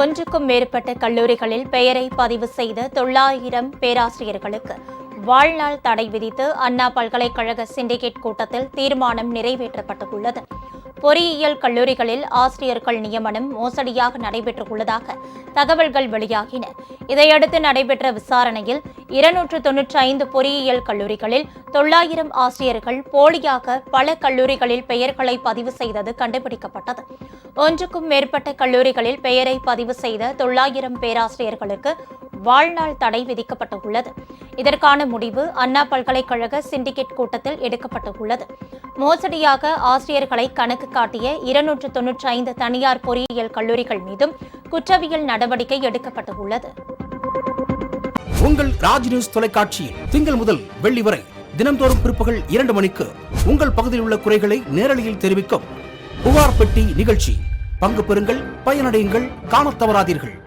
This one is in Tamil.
ஒன்றுக்கும் மேற்பட்ட கல்லூரிகளில் பெயரை பதிவு செய்த தொள்ளாயிரம் பேராசிரியர்களுக்கு வாழ்நாள் தடை விதித்து அண்ணா பல்கலைக்கழக சிண்டிகேட் கூட்டத்தில் தீர்மானம் நிறைவேற்றப்பட்டுள்ளது. பொறியியல் கல்லூரிகளில் ஆசிரியர்கள் நியமனம் மோசடியாக நடைபெற்றுள்ளதாக தகவல்கள் வெளியாகின. இதையடுத்து நடைபெற்ற விசாரணையில் இருநூற்று தொன்னூற்றி ஐந்து பொறியியல் கல்லூரிகளில் தொள்ளாயிரம் ஆசிரியர்கள் போலியாக பல கல்லூரிகளில் பெயர்களை பதிவு செய்தது கண்டுபிடிக்கப்பட்டது. ஒன்றுக்கும் மேற்பட்ட கல்லூரிகளில் பெயரை பதிவு செய்த தொள்ளாயிரம் பேராசிரியர்களுக்கு வாழ்நாள் தடை விதிக்கப்பட்டுள்ளது. இதற்கான முடிவு அண்ணா பல்கலைக்கழக சிண்டிகேட் கூட்டத்தில் எடுக்கப்பட்டுள்ளது. மோசடியாக ஆசிரியர்களை கணக்கு காட்டிய இருநூற்று தொன்னூற்றி ஐந்து தனியார் பொறியியல் கல்லூரிகள் மீதும் குற்றவியல் நடவடிக்கை எடுக்கப்பட்டுள்ளது. உங்கள் ராஜ் நியூஸ் தொலைக்காட்சியில் திங்கள் முதல் வெள்ளி வரை தினம்தோறும் பிற்பகல் இரண்டு மணிக்கு உங்கள் பகுதியில் உள்ள குறைகளை நேரலையில் தெரிவிக்கும் புகார் பெட்டி நிகழ்ச்சி. பங்கு பெறுங்கள் பயனடையுங்கள் காணத் தவறாதீர்கள்.